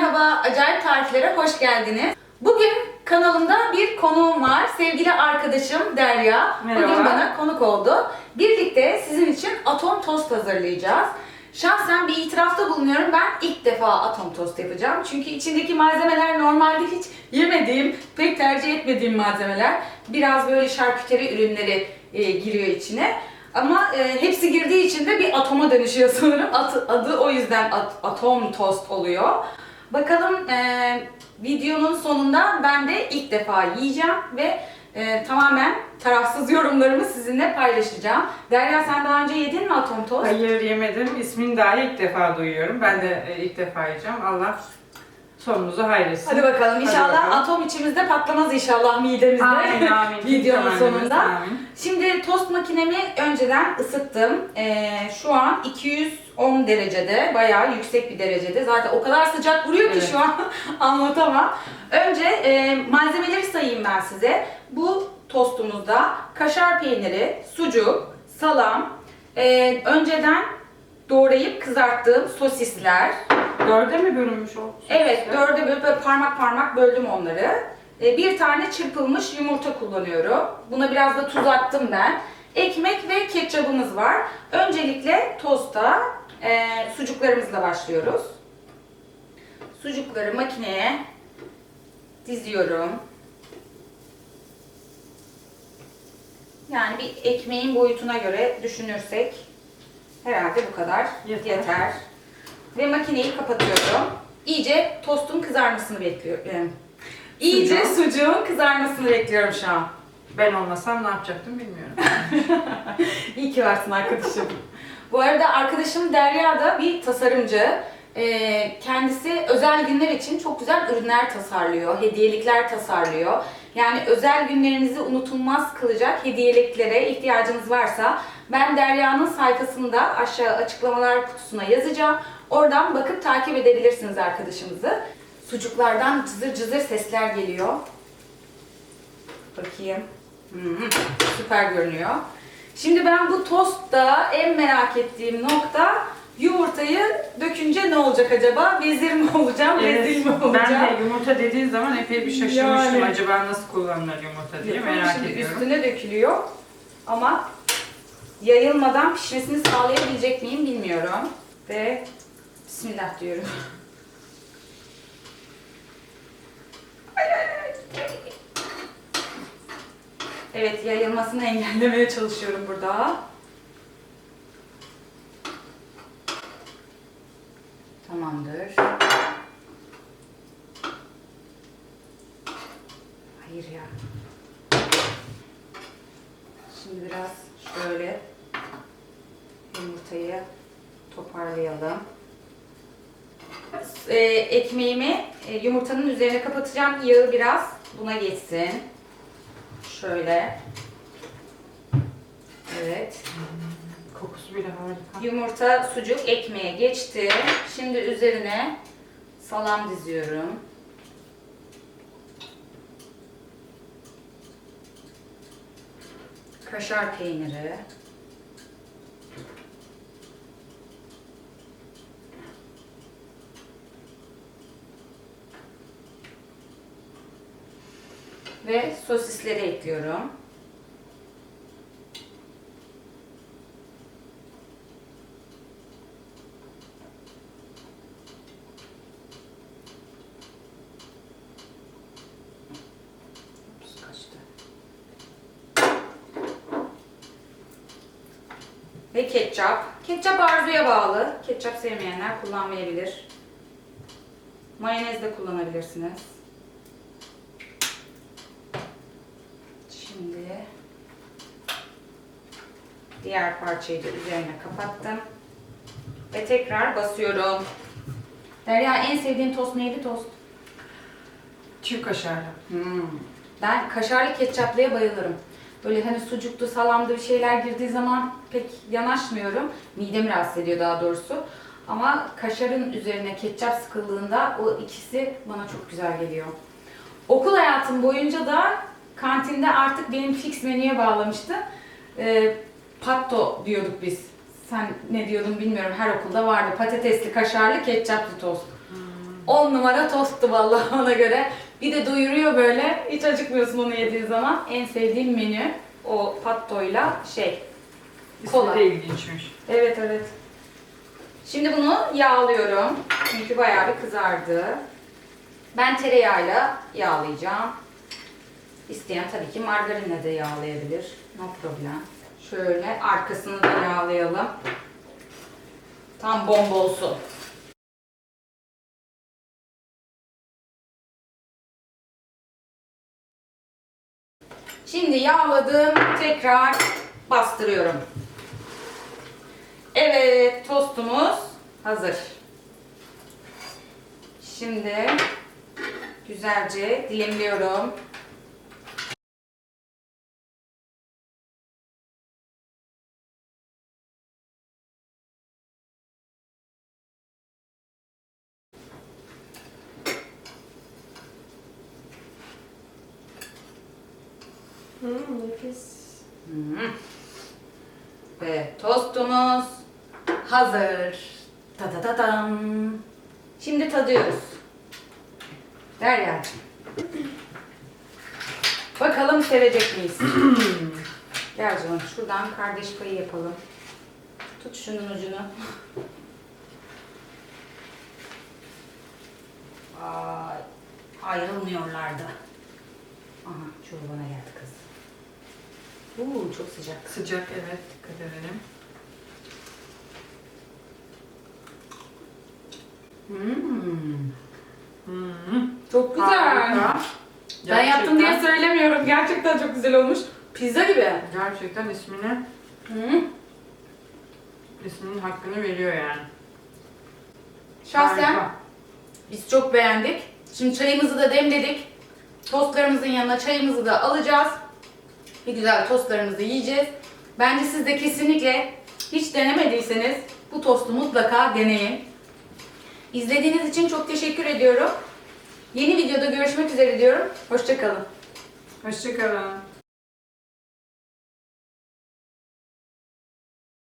merhaba, Acayip Tariflere hoş geldiniz. Bugün kanalımda bir konuğum var. Sevgili arkadaşım Derya. Merhaba. Bugün bana konuk oldu. Birlikte sizin için atom tost hazırlayacağız. Şahsen bir itirafta bulunuyorum. Ben ilk defa atom tost yapacağım. Çünkü içindeki malzemeler normalde hiç yemediğim, pek tercih etmediğim malzemeler. Biraz böyle şarküteri ürünleri e, giriyor içine. Ama e, hepsi girdiği için de bir atoma dönüşüyor sanırım. At- adı o yüzden at- atom tost oluyor. Bakalım e, videonun sonunda ben de ilk defa yiyeceğim ve e, tamamen tarafsız yorumlarımı sizinle paylaşacağım. Derya sen daha önce yedin mi atom tost? Hayır yemedim. İsmini daha ilk defa duyuyorum. Ben de e, ilk defa yiyeceğim. Allah sonumuzu hayretsin. Hadi bakalım inşallah bakalım. atom içimizde patlamaz inşallah midemizde. Amin amin. Videonun sonunda. amin. Şimdi tost makinemi önceden ısıttım. Ee, şu an 210 derecede, bayağı yüksek bir derecede. Zaten o kadar sıcak vuruyor ki Evet. şu an anlatamam. Önce e, malzemeleri sayayım ben size. Bu tostumuzda kaşar peyniri, sucuk, salam, e, önceden doğrayıp kızarttığım sosisler, Dörde mi bölünmüş o? Evet, dörde bölüp böyle parmak parmak böldüm onları. Ee, Bir tane çırpılmış yumurta kullanıyorum. Buna biraz da tuz attım ben. Ekmek ve ketçabımız var. Öncelikle tosta e, sucuklarımızla başlıyoruz. Sucukları makineye diziyorum. Yani bir ekmeğin boyutuna göre düşünürsek herhalde bu kadar Yeter. yeter. Ve makineyi kapatıyorum. İyice tostun kızarmasını bekliyorum. Yani İyice Sucuğun? sucuğun kızarmasını bekliyorum şu an. Ben olmasam ne yapacaktım bilmiyorum. İyi ki varsın arkadaşım. Bu arada arkadaşım Derya da bir tasarımcı. Ee, kendisi özel günler için çok güzel ürünler tasarlıyor, hediyelikler tasarlıyor. Yani özel günlerinizi unutulmaz kılacak hediyeliklere ihtiyacınız varsa ben Derya'nın sayfasında aşağı açıklamalar kutusuna yazacağım. Oradan bakıp takip edebilirsiniz arkadaşımızı. Sucuklardan cızır cızır sesler geliyor. Bakayım. Hmm, süper görünüyor. Şimdi ben bu tostta en merak ettiğim nokta yumurtayı dökünce ne olacak acaba? Vezir mi olacağım, rezil mi olacağım? ben de yumurta dediğin zaman epey bir şaşırmıştım. Yani. Acaba nasıl kullanılır yumurta diye merak Şimdi ediyorum. Üstüne dökülüyor ama yayılmadan pişmesini sağlayabilecek miyim bilmiyorum. Ve Bismillah diyorum. Evet yayılmasını engellemeye çalışıyorum burada. Tamamdır. Hayır ya. Şimdi biraz şöyle yumurtayı toparlayalım. Ee, ekmeğimi e, yumurtanın üzerine kapatacağım. Yağı biraz buna geçsin. Şöyle. Evet. Kokusu bile harika. Yumurta, sucuk ekmeğe geçti. Şimdi üzerine salam diziyorum. Kaşar peyniri. Ve sosisleri ekliyorum. Ve ketçap. Ketçap arzuya bağlı. Ketçap sevmeyenler kullanmayabilir. Mayonez de kullanabilirsiniz. Şimdi diğer parçayı da üzerine kapattım. Ve tekrar basıyorum. Derya en sevdiğin tost neydi tost? Çiğ kaşarlı. Hmm. Ben kaşarlı ketçaplıya bayılırım. Böyle hani sucuklu, salamdı bir şeyler girdiği zaman pek yanaşmıyorum. Midemi rahatsız ediyor daha doğrusu. Ama kaşarın üzerine ketçap sıkıldığında o ikisi bana çok güzel geliyor. Okul hayatım boyunca da kantinde artık benim fix menüye bağlamıştı. Ee, patto diyorduk biz. Sen ne diyordun bilmiyorum. Her okulda vardı. Patatesli, kaşarlı, ketçaplı tost. 10 numara tosttu vallahi ona göre. Bir de doyuruyor böyle. Hiç acıkmıyorsun onu yediğin zaman. En sevdiğim menü o pattoyla şey. Kola. İsmi de ilginçmiş. Evet evet. Şimdi bunu yağlıyorum. Çünkü bayağı bir kızardı. Ben tereyağıyla yağlayacağım. İsteyen tabii ki margarinle de yağlayabilir. No problem. Şöyle arkasını da yağlayalım. Tam bomba olsun. Şimdi yağladım. Tekrar bastırıyorum. Evet, tostumuz hazır. Şimdi güzelce dilimliyorum. Hmm, nefis. Hmm. Ve tostumuz hazır. Ta ta ta tam. Şimdi tadıyoruz. Derya'cığım. Bakalım sevecek miyiz? Gel canım şuradan kardeş payı yapalım. Tut şunun ucunu. Ay, ayrılmıyorlar da. Aha çubuğu bana geldi kız. Uuu çok sıcak. Sıcak evet dikkat edelim. Hmm, Hmm. çok güzel. Harika. Ben yaptım diye Gerçekten- söylemiyorum. Gerçekten çok güzel olmuş. Pizza gibi. Gerçekten ismine, Hı. isminin hakkını veriyor yani. Şahsen Harika. biz çok beğendik. Şimdi çayımızı da demledik. Tostlarımızın yanına çayımızı da alacağız. Bir güzel tostlarımızı yiyeceğiz. Bence siz de kesinlikle hiç denemediyseniz bu tostu mutlaka deneyin. İzlediğiniz için çok teşekkür ediyorum. Yeni videoda görüşmek üzere diyorum. Hoşçakalın. Hoşçakalın.